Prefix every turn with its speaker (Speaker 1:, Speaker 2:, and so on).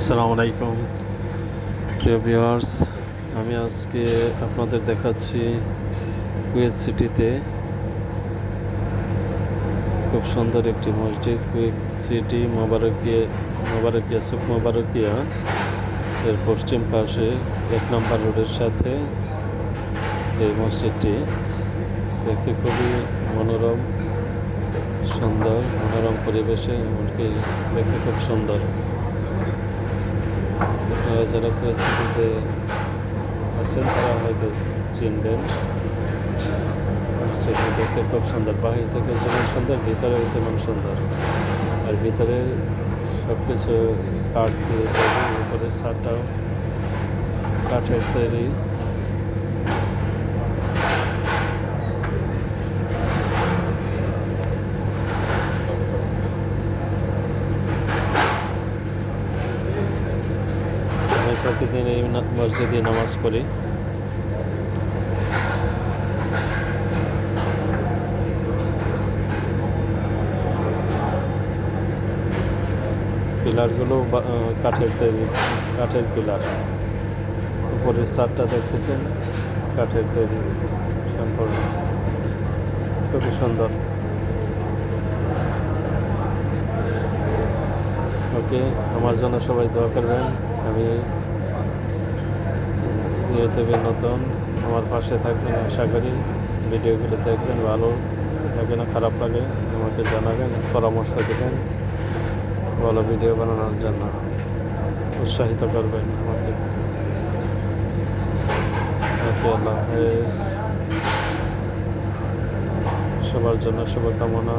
Speaker 1: আসসালামু আলাইকুম। প্রিয় ভিউয়ার্স, আমি আজকে আপনাদের দেখাচ্ছি কুয়েত সিটিতে খুব সুন্দর একটি মসজিদ, কুয়েত সিটি মোবারকিয়া মোবারকিয়া, সুখ মোবারকিয়া। এর পশ্চিম পাশে এক নম্বর রোডের সাথে এই মসজিদটি। দেখতে খুবই মনোরম, সুন্দর, মনোরম পরিবেশে, এমনকি দেখতে খুব সুন্দর। আপনারা যারা পরিস্থিতিতে আছেন, তারা হয়তো চিনবেন। দেখতে খুব সুন্দর। বাহির থেকে যেমন সুন্দর ভিতরেও তেমন সুন্দর। আর ভিতরে সব কিছু কাঠ দিয়ে তৈরি, উপরে ছাদটাও কাঠের তৈরি। প্রতিদিন এই মসজিদে নামাজ পড়ি। পিলারগুলো কাঠের তৈরি, কাঠের পিলার। উপরের ছাদটা দেখতেছেন, কাঠের তৈরি, সম্পূর্ণ। খুবই সুন্দর। ওকে, আমার জন্য সবাই দোয়া করবেন। আমি ইউটিউবে নতুন, আমার পাশে থাকবেন আশা করি। ভিডিওগুলো দেখবেন, ভালো লাগে না, খারাপ লাগে আমাকে জানাবেন, পরামর্শ দেবেন, ভালো ভিডিও বানানোর জন্য উৎসাহিত করবেন আমাকে। আল্লাহ সবার জন্য শুভকামনা।